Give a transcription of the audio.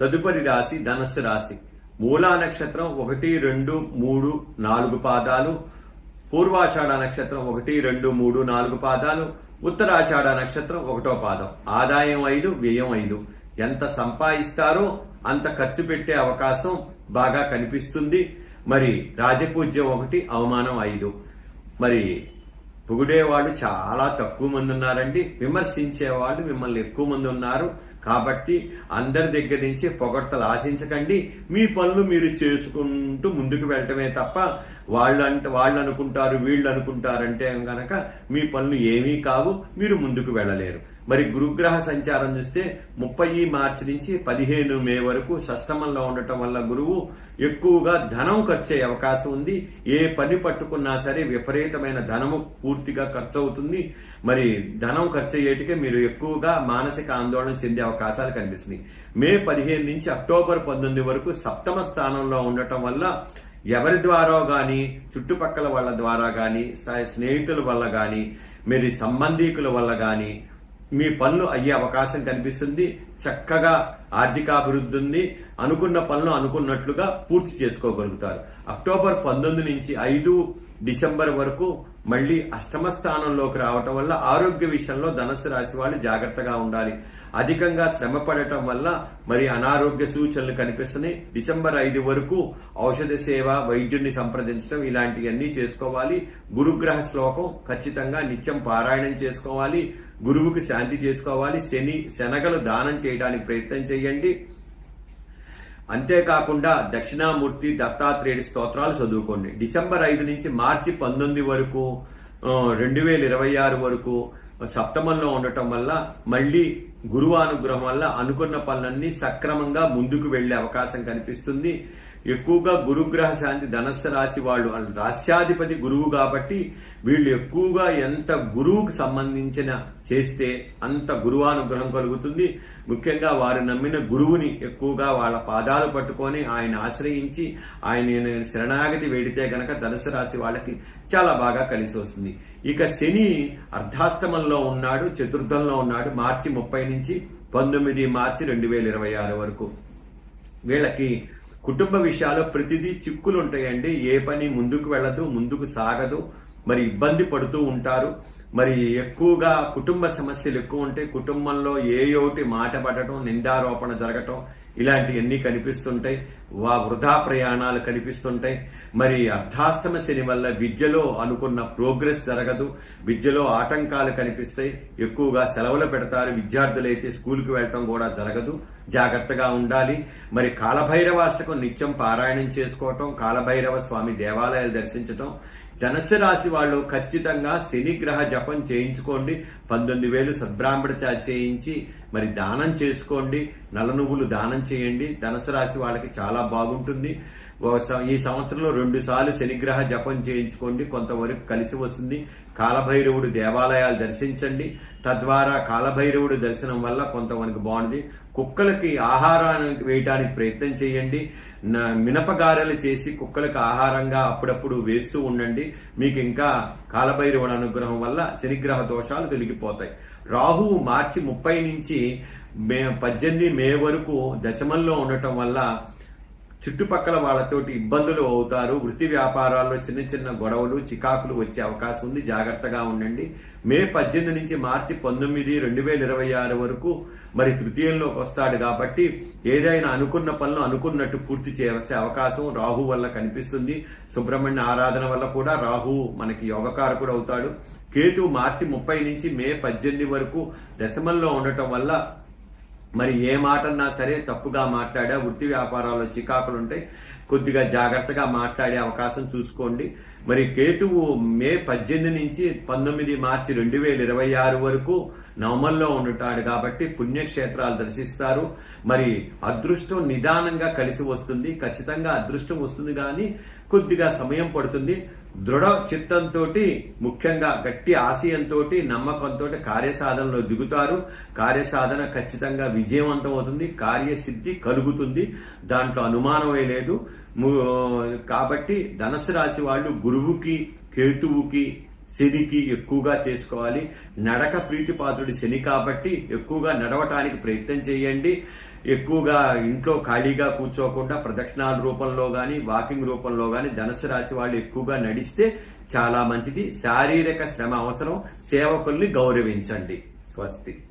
తదుపరి రాశి ధనస్సు రాశి. మూలా నక్షత్రం ఒకటి రెండు మూడు నాలుగు పాదాలు. పూర్వాషాఢ నక్షత్రం ఒకటి రెండు మూడు నాలుగు పాదాలు. ఉత్తరాషాఢ నక్షత్రం ఒకటో పాదం. ఆదాయం ఐదు వ్యయం ఐదు. ఎంత సంపాదిస్తారో అంత ఖర్చు పెట్టే అవకాశం బాగా కనిపిస్తుంది. మరి రాజపూజ్యం ఒకటి అవమానం ఐదు. మరి పొగిడేవాళ్ళు చాలా తక్కువ మంది ఉన్నారండి. విమర్శించేవాళ్ళు మిమ్మల్ని ఎక్కువ మంది ఉన్నారు. కాబట్టి అందరి దగ్గర నుంచి పొగడ్తలు ఆశించకండి. మీ పనులు మీరు చేసుకుంటూ ముందుకు వెళ్ళటమే తప్ప వాళ్ళు అంటే వాళ్ళు అనుకుంటారు వీళ్ళు అనుకుంటారంటే కనుక మీ పనులు ఏమీ కావు మీరు ముందుకు వెళ్ళలేరు. మరి గురుగ్రహ సంచారం చూస్తే ముప్పై మార్చి నుంచి పదిహేను మే వరకు సష్టమంలో ఉండటం వల్ల గురువు ఎక్కువగా ధనం ఖర్చు అయ్యే అవకాశం ఉంది. ఏ పని పట్టుకున్నా సరే విపరీతమైన ధనము పూర్తిగా ఖర్చు అవుతుంది మరి ధనం ఖర్చు అయ్యేటికే మీరు ఎక్కువగా మానసిక ఆందోళన చెందే అవకాశాలు కనిపిస్తున్నాయి. మే పదిహేను నుంచి అక్టోబర్ పంతొమ్మిది వరకు సప్తమ స్థానంలో ఉండటం వల్ల ఎవరి ద్వారా కానీ చుట్టుపక్కల వాళ్ళ ద్వారా కానీ స్నేహితుల వల్ల కానీ మీరు సంబంధీకుల వల్ల కానీ మీ పనులు అయ్యే అవకాశం కనిపిస్తుంది. చక్కగా ఆర్థికాభివృద్ధి ఉంది. అనుకున్న పనులు అనుకున్నట్లుగా పూర్తి చేసుకోగలుగుతారు. అక్టోబర్ పంతొమ్మిది నుంచి ఐదు డిసెంబర్ వరకు మళ్ళీ అష్టమ స్థానంలోకి రావటం వల్ల ఆరోగ్య విషయంలో ధనస్సు రాశి వాళ్ళు జాగ్రత్తగా ఉండాలి. అధికంగా శ్రమ పడటం వల్ల మరి అనారోగ్య సూచనలు కనిపిస్తున్నాయి. డిసెంబర్ ఐదు వరకు ఔషధ సేవ వైద్యుడిని సంప్రదించడం ఇలాంటివన్నీ చేసుకోవాలి. గురుగ్రహ శ్లోకం ఖచ్చితంగా నిత్యం పారాయణం చేసుకోవాలి. గురువుకి శాంతి చేసుకోవాలి. శని శనగలు దానం చేయడానికి ప్రయత్నం చేయండి. అంతేకాకుండా దక్షిణామూర్తి దత్తాత్రేయుడి స్తోత్రాలు చదువుకోండి. డిసెంబర్ ఐదు నుంచి మార్చి పంతొమ్మిది వరకు రెండు వేల ఇరవై ఆరు వరకు సప్తమంలో ఉండటం వల్ల మళ్ళీ గురువానుగ్రహం వల్ల అనుకున్న పనులన్నీ సక్రమంగా ముందుకు వెళ్ళే అవకాశం కనిపిస్తుంది. ఎక్కువగా గురుగ్రహ శాంతి ధనస్సు రాశి వాళ్ళు రాశ్యాధిపతి గురువు కాబట్టి వీళ్ళు ఎక్కువగా ఎంత గురువుకు సంబంధించిన చేస్తే అంత గురువానుగ్రహం కలుగుతుంది. ముఖ్యంగా వారు నమ్మిన గురువుని ఎక్కువగా వాళ్ళ పాదాలు పట్టుకొని ఆయన ఆశ్రయించి ఆయన శరణాగతి వేడితే గనక ధనుసు రాశి వాళ్ళకి చాలా బాగా కలిసి వస్తుంది. ఇక శని అర్ధాష్టమంలో ఉన్నాడు చతుర్థంలో ఉన్నాడు మార్చి ముప్పై నుంచి పంతొమ్మిది మార్చి రెండు వేల ఇరవై ఆరు వరకు. వీళ్ళకి కుటుంబ విషయాల్లో ప్రతిదీ చిక్కులు ఉంటాయండి ఏ పని ముందుకు వెళ్ళదు ముందుకు సాగదు. మరి ఇబ్బంది పడుతూ ఉంటారు. మరి ఎక్కువగా కుటుంబ సమస్యలు ఎక్కువ ఉంటాయి కుటుంబంలో ఏ ఒకటి మాట పడటం నిందారోపణ జరగటం ఇలాంటివన్నీ కనిపిస్తుంటాయి. వా వృధా ప్రయాణాలు కనిపిస్తుంటాయి. మరి అర్ధాష్టమ శని వల్ల విద్యలో అనుకున్న ప్రోగ్రెస్ జరగదు. విద్యలో ఆటంకాలు కనిపిస్తాయి. ఎక్కువగా సెలవులు పెడతారు. విద్యార్థులైతే స్కూల్కి వెళ్ళటం కూడా జరగదు. జాగ్రత్తగా ఉండాలి. మరి కాలభైరవాష్టకం నిత్యం పారాయణం చేసుకోవటం కాలభైరవ స్వామి దేవాలయాలు దర్శించటం. ధనస్సు రాశి వాళ్ళు ఖచ్చితంగా శనిగ్రహ జప జపం చేయించుకోండి. పంతొమ్మిది వేలు సద్బ్రాహ్మణ చేయించి మరి దానం చేసుకోండి. నల్ల నువ్వులు దానం చేయండి. ధనస్సు రాశి వాళ్ళకి చాలా బాగుంటుంది. ఈ సంవత్సరంలో రెండు సార్లు శనిగ్రహ జపం చేయించుకోండి. కొంతవరకు కలిసి వస్తుంది. కాలభైరవుడు దేవాలయాలు దర్శించండి. తద్వారా కాలభైరవుడు దర్శనం వల్ల కొంతవరకు బాగుంది. కుక్కలకి ఆహారాన్ని వేయటానికి ప్రయత్నం చేయండి. మినపగారెలు చేసి కుక్కలకు ఆహారంగా అప్పుడప్పుడు వేస్తూ ఉండండి. మీకు ఇంకా కాలభైరవుడు అనుగ్రహం వల్ల శనిగ్రహ దోషాలు తొలగిపోతాయి. రాహువు మార్చి ముప్పై నుంచి మే పద్దెనిమిది మే వరకు దశమంలో ఉండటం వల్ల చుట్టుపక్కల వాళ్ళతోటి ఇబ్బందులు అవుతారు. వృత్తి వ్యాపారాల్లో చిన్న చిన్న గొడవలు చికాకులు వచ్చే అవకాశం ఉంది. జాగ్రత్తగా ఉండండి. మే పద్దెనిమిది నుంచి మార్చి పంతొమ్మిది రెండు వేల ఇరవై ఆరు వరకు మరి తృతీయంలోకి వస్తాడు కాబట్టి ఏదైనా అనుకున్న పనులు అనుకున్నట్టు పూర్తి చేసే అవకాశం రాహు వల్ల కనిపిస్తుంది. సుబ్రహ్మణ్య ఆరాధన వల్ల కూడా రాహు మనకి యోగకారకుడు అవుతాడు. కేతు మార్చి ముప్పై నుంచి మే పద్దెనిమిది వరకు దశమంలో ఉండటం వల్ల మరి ఏ మాటన్నా సరే తప్పుగా మాట్లాడా వృత్తి వ్యాపారాల్లో చికాకులు ఉంటాయి కొద్దిగా జాగ్రత్తగా మాట్లాడే అవకాశం చూసుకోండి. మరి కేతువు మే పద్దెనిమిది నుంచి పంతొమ్మిది మార్చి రెండు వేల ఇరవై ఆరు వరకు నవమంలో ఉంటాడు కాబట్టి పుణ్యక్షేత్రాలు దర్శిస్తారు. మరి అదృష్టం నిదానంగా కలిసి వస్తుంది. ఖచ్చితంగా అదృష్టం వస్తుంది కానీ కొద్దిగా సమయం పడుతుంది. దృఢ చిత్తంతో ముఖ్యంగా గట్టి ఆశయంతో నమ్మకంతో కార్యసాధనలో దిగుతారు. కార్యసాధన ఖచ్చితంగా విజయవంతం అవుతుంది. కార్యసిద్ధి కలుగుతుంది. దాంట్లో అనుమానమే లేదు. కాబట్టి ధనస్సు రాశి వాళ్ళు గురువుకి కేతువుకి శనికి ఎక్కువగా చేసుకోవాలి. నడక ప్రీతిపాత్రుడి శని కాబట్టి ఎక్కువగా నడవటానికి ప్రయత్నం చేయండి. ఎక్కువగా ఇంట్లో ఖాళీగా కూర్చోకుండా ప్రదక్షిణాల రూపంలో కానీ వాకింగ్ రూపంలో కానీ ధనుసు రాశి వాళ్ళు ఎక్కువగా నడిస్తే చాలా మంచిది. శారీరక శ్రమ అవసరం. సేవకుల్ని గౌరవించండి. స్వస్తి.